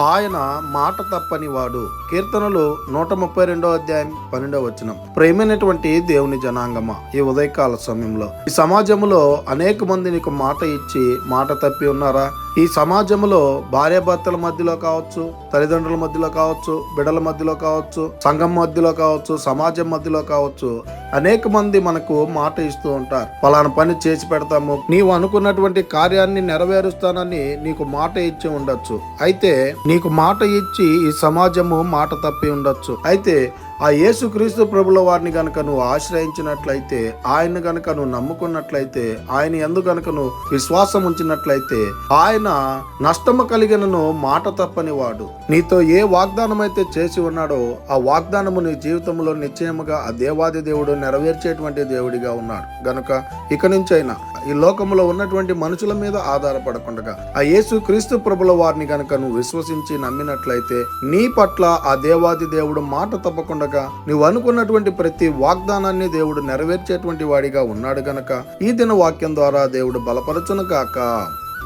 ఆయన మాట తప్పని వాడు కీర్తనలు నూట ముప్పై రెండో అధ్యాయం పన్నెండో వచనం. ప్రేమైనటువంటి దేవుని జనాంగమ ఈ ఉదయకాల సమయంలో? ఈ సమాజంలో అనేక మంది నీకు మాట ఇచ్చి మాట తప్పి ఉన్నారా? ఈ సమాజంలో భార్యాభర్తల మధ్యలో కావచ్చు తల్లిదండ్రుల మధ్యలో కావచ్చు బిడల మధ్యలో కావచ్చు సంఘం మధ్యలో కావచ్చు సమాజం మధ్యలో కావచ్చు అనేక మంది మనకు మాట ఇస్తూ ఉంటారు. పలానా పని చేసి పెడతాము. నీవు అనుకున్నటువంటి కార్యాన్ని నెరవేరుస్తానని నీకు మాట ఇచ్చి ఉండొచ్చు. అయితే నీకు మాట ఇచ్చి ఈ సమాజము మాట తప్పి ఉండొచ్చు. అయితే ఆ యేసుక్రీస్తు ప్రభుల వారిని గనక నువ్వు ఆశ్రయించినట్లయితే ఆయన గనక నువ్వు నమ్ముకున్నట్లయితే ఆయన ఎందు గనక నువ్వు విశ్వాసం ఉంచినట్లయితే ఆయన నష్టము కలిగినను మాట తప్పని వాడు నీతో ఏ వాగ్దానం అయితే చేసి ఉన్నాడో ఆ వాగ్దానము నీ జీవితంలో నిశ్చయముగా ఆ దేవాది దేవుడు నెరవేర్చేటువంటి దేవుడిగా ఉన్నాడు. గనుక ఇక నుంచైనా ఈ లోకంలో ఉన్నటువంటి మనుషుల మీద ఆధారపడకుండా ఆ యేసు క్రీస్తు ప్రభుల వారిని గనక నువ్వు విశ్వసించి నమ్మినట్లయితే నీ పట్ల ఆ దేవాది దేవుడు మాట తప్పకుండా నువ్వు అనుకున్నటువంటి ప్రతి వాగ్దానాన్ని దేవుడు నెరవేర్చేటువంటి వాడిగా ఉన్నాడు గనక ఈ దిన వాక్యం ద్వారా దేవుడు బలపరచును కాక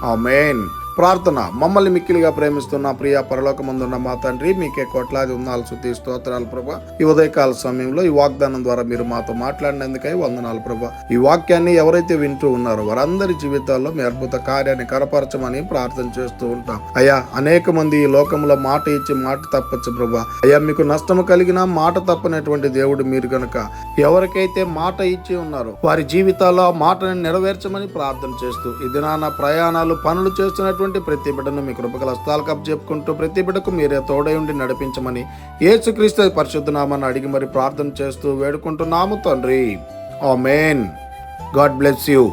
Amen. ప్రార్థన. మమ్మల్ని మిక్కిలిగా ప్రేమిస్తున్న ప్రియ పరలోకమందున్న మా తండ్రి మీకే కోట్లాది ఉన్నాలు శుద్ధి స్తోత్రాలు ప్రభా. ఈ ఉదయకాల సమయంలో ఈ వాగ్దానం ద్వారా మీరు మాతో మాట్లాడినందుకై వందనాలు ప్రభా. ఈ వాక్యాన్ని ఎవరైతే వింటూ ఉన్నారో వారందరి జీవితాల్లో మీ అద్భుత కార్యాన్ని కనపరచమని ప్రార్థన చేస్తూ ఉంటాం. అయ్యా అనేక మంది ఈ లోకంలో మాట ఇచ్చి మాట తప్పచ్చు ప్రభా. అయ్యా మీకు నష్టము కలిగిన మాట తప్పనటువంటి దేవుడు మీరు కనుక ఎవరికైతే మాట ఇచ్చి ఉన్నారో వారి జీవితాల్లో మాటని నెరవేర్చమని ప్రార్థన చేస్తూ ఈ దినాన ప్రయాణాలు పనులు చేస్తున్నట్టు చేస్తున్నటువంటి ప్రతి బిడ్డను మీ కృపగల హస్తాలు కప్చెప్పుకుంటూ ప్రతి బిడ్డకు మీరే తోడై ఉండి నడిపించమని ఏసుక్రీస్తు పరిశుద్ధ నామాన్ని అడిగి మరి ప్రార్థన చేస్తూ వేడుకుంటున్నాము తండ్రి. May God bless you.